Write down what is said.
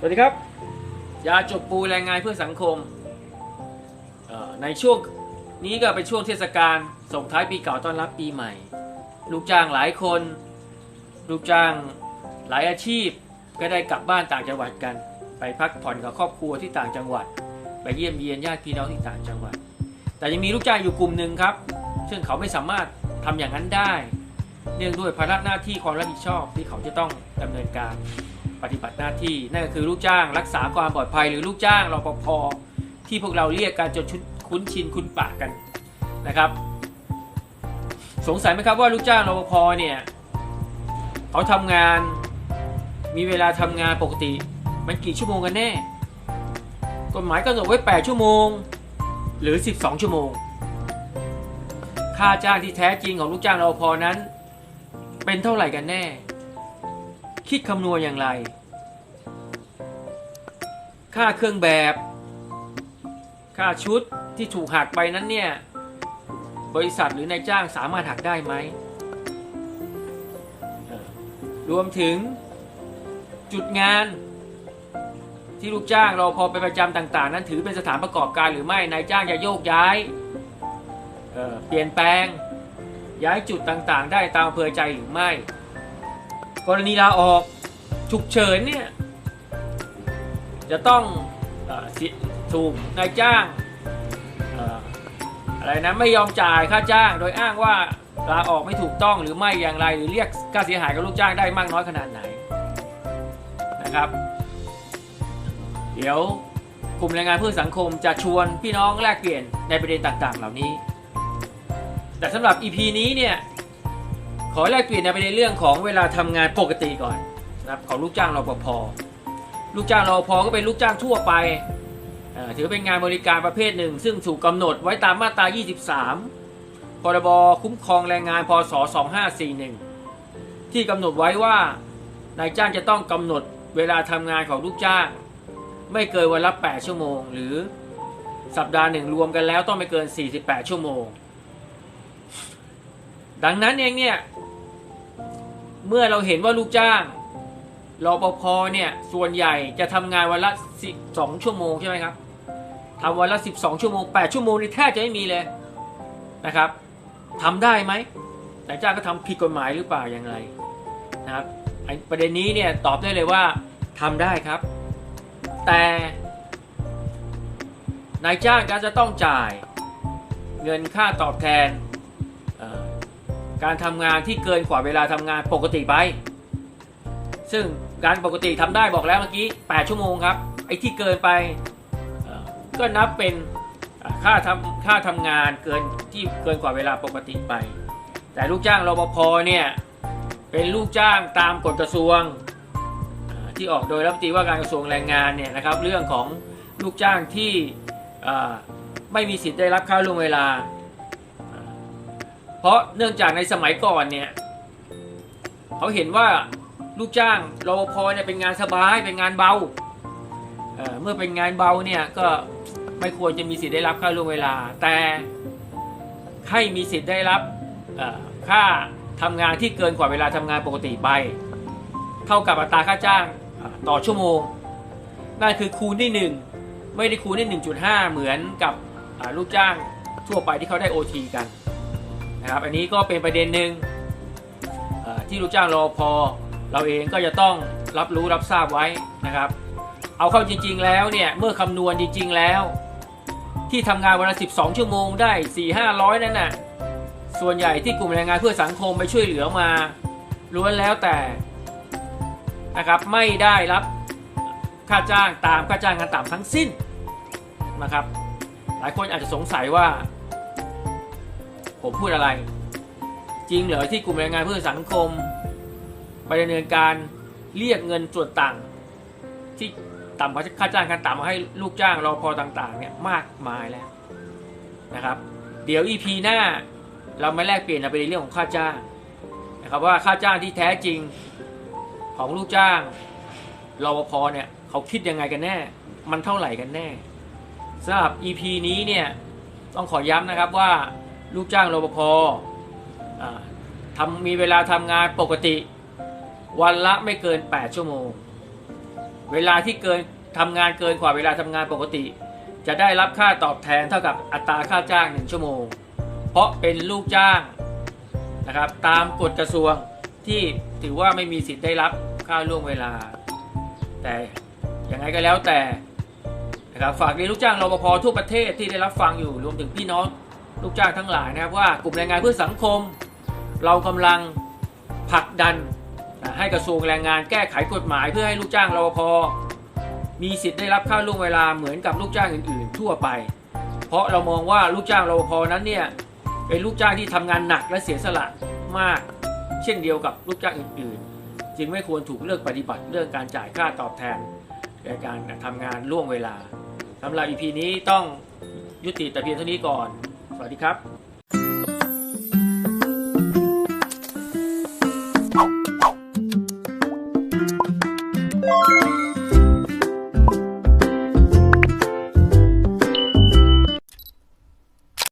สวัสดีครับ ยาจบปูแรงงานเพื่อสังคม ในช่วงนี้ก็เป็นช่วงเทศกาลส่งท้ายปีเก่าต้อนรับปีใหม่ ลูกจ้างหลายคน ลูกจ้างหลายอาชีพก็ได้กลับบ้านต่างจังหวัดกัน ไปพักผ่อนกับครอบครัวที่ต่างจังหวัด ไปเยี่ยมเยียนญาติพี่น้องที่ต่างจังหวัด แต่ยังมีลูกจ้างอยู่กลุ่มหนึ่งครับ ซึ่งเขาไม่สามารถทำอย่างนั้นได้ เนื่องด้วยภาระหน้าที่ความรับผิดชอบที่เขาจะต้องดำเนินการ ปฏิบัติหน้าที่ นั่นก็คือลูกจ้างรักษาความปลอดภัยหรือลูกจ้างรปภที่พวกเราเรียกกันจนชุนคุ้นชินคุ้นปากกันนะครับ สงสัยไหมครับว่าลูกจ้างรปภเนี่ยเขาทำงานมีเวลาทำงานปกติ มันกี่ชั่วโมงกันแน่กฎหมายกำหนดไว้ 8 ชั่วโมง หรือ 12 ชั่วโมง ค่าจ้างที่แท้จริงของลูกจ้างรปภนั้น เป็นเท่าไหร่กันแน่ คิดคำนวณอย่างไร ค่าเครื่องแบบ ค่าชุดที่ถูกหักไปนั้นเนี่ย บริษัทหรือนายจ้างสามารถหักได้ไหม รวมถึงจุดงานที่ลูกจ้างเราพอไปประจำต่าง ๆ นั้นถือเป็นสถานประกอบการหรือไม่นายจ้างจะโยกย้ายเอ่อเปลี่ยนแปลง ย้ายจุดต่างๆ ได้ตามอำเภอใจหรือไม่ กรณีลาออกฉุกเฉินเนี่ยจะต้องออสิถูกนายจ้างเอ่ออะไรนะไม่ยอมจ่ายค่าจ้าง โดยอ้างว่าลาออกไม่ถูกต้องหรือไม่อย่างไรหรือเรียกค่าเสียหายกับลูกจ้างได้มากน้อยขนาดไหนนะครับ เดี๋ยวกลุ่มแรงงานเพื่อสังคมจะชวนพี่น้องแลกเปลี่ยนในประเด็นต่างๆ เหล่านี้ แต่สำหรับ EP นี้เนี่ย ขอแลกเปลี่ยนในประเด็นเรื่องของเวลาทำงานปกติก่อนนะครับของลูกจ้างรปภลูกจ้างรปภก็เป็นลูกจ้างทั่วไปถือเป็นงานบริการประเภทหนึ่ง ซึ่งถูกกำหนดไว้ตามมาตรา 23 พรบคุ้มครองแรงงานพศ 2541 ที่กำหนดไว้ว่านายจ้างจะต้องกำหนดเวลาทำงานของลูกจ้าง ไม่เกินวันละ 8 ชั่วโมง หรือสัปดาห์หนึ่งรวมกันแล้วต้องไม่เกิน 48 ชั่วโมง ดังนั้นเองเนี่ย เมื่อเราเห็นว่าลูกจ้างรอปภเนี่ยส่วนใหญ่จะทำงานวันละ12 ชั่วโมงใช่ไหมครับทำวันละ 12 ชั่วโมง 8 ชั่วโมงนี่แทบจะไม่มีเลยนะครับทำได้ไหมนายจ้างก็ทำผิดกฎหมายหรือเปล่าอย่างไรนะครับประเด็นนี้เนี่ยตอบได้เลยว่าทำได้ครับ แต่นายจ้างก็จะต้องจ่ายเงินค่าตอบแทน การทำงานที่เกินกว่าเวลาทำงานปกติไป ซึ่งการปกติทำได้บอกแล้วเมื่อกี้ 8 ชั่วโมงครับ ไอ้ที่เกินไปก็นับเป็นค่าทำค่าทำงานเกินที่เกินกว่าเวลาปกติไป แต่ลูกจ้างรปภเนี่ยเป็นลูกจ้างตามกฎกระทรวงที่ออกโดยรัฐมนตรีว่าการกระทรวงแรงงานเนี่ยนะครับ เรื่องของลูกจ้างที่ไม่มีสิทธิ์ได้รับค่าล่วงเวลา เพราะเนื่องจากในสมัยก่อนเนี่ยเขาเห็นว่าลูกจ้างรปภเนี่ยเป็นงานสบายเป็นงานเบาเเมื่อเป็นงานเบาเนี่ยก็ไม่ควรจะมีสิทธิ์ได้รับค่าล่วงเวลา แต่ให้มีสิทธิ์ได้รับค่าทำงานที่เกินกว่าเวลาทำงานปกติไป เท่ากับอัตราค่าจ้างต่อชั่วโมงนั่นคือคูณที่หนึ่งไม่ได้คูณที่1.5 เหมือนกับลูกจ้างทั่วไปที่เขาได้ OT กัน นะครับ อันนี้ก็เป็นประเด็นหนึ่งที่ลูกจ้างรอพอเราเองก็จะต้องรับรู้รับทราบไว้นะครับ เอาเข้าจริง ๆ แล้วเนี่ยเมื่อคำนวณจริง ๆ แล้ว ที่ทำงานวันละ 12 ชั่วโมงได้ 4 500 นั่นน่ะส่วนใหญ่ที่กลุ่มแรงงานเพื่อสังคมไปช่วยเหลือมาล้วนแล้วแต่นะครับไม่ได้รับค่าจ้างตามค่าจ้างงานต่ำทั้งสิ้นนะครับ หลายคนอาจจะสงสัยว่า ผมพูดอะไร จริงเหรอที่กลุ่มแรงงานเพื่อสังคม ไปดำเนินการเรียกเงินส่วนต่าง ที่ต่ำกว่าค่าจ้างการต่ำมาให้ลูกจ้างรอพอต่าง ๆ เนี่ยมากมายแล้วนะครับ เดี๋ยว EP หน้าเรามาแลกเปลี่ยนในประเด็นเรื่องของค่าจ้างนะครับว่าค่าจ้างที่แท้จริงของลูกจ้างรอพอเนี่ยเขาคิดยังไงกันแน่ มันเท่าไหร่กันแน่สำหรับ EP นี้เนี่ยต้องขอย้ำนะครับว่า ลูกจ้างรปภทำมีเวลาทำงานปกติ วันละไม่เกิน 8 ชั่วโมง เวลาที่เกินทำงานเกินกว่าเวลาทำงานปกติ จะได้รับค่าตอบแทนเท่ากับอัตราค่าจ้าง 1 ชั่วโมง เพราะเป็นลูกจ้างนะครับตามกฎกระทรวงที่ถือว่าไม่มีสิทธิ์ได้รับค่าล่วงเวลา แต่ยังไงก็แล้วแต่นะครับฝากเรียนลูกจ้างรปภทั่วประเทศที่ได้รับฟังอยู่รวมถึงพี่น้อง ลูกจ้างทั้งหลายนะครับว่ากลุ่มแรงงานเพื่อสังคม เรากำลังผลักดันให้กระทรวงแรงงานแก้ไขกฎหมาย เพื่อให้ลูกจ้างรปภมีสิทธิ์ได้รับค่าล่วงเวลาเหมือนกับลูกจ้างอื่น ๆ ทั่วไป เพราะเรามองว่าลูกจ้างรปภนั้นเนี่ยเป็นลูกจ้างที่ทำงานหนักและเสียสละมาก เช่นเดียวกับลูกจ้างอื่น ๆ จึงไม่ควรถูกเลิกปฏิบัติเรื่องการจ่ายค่าตอบแทนในการทำงานล่วงเวลาสำหรับ EP นี้ต้องยุติแต่เพียงเท่านี้ก่อน ดีครับ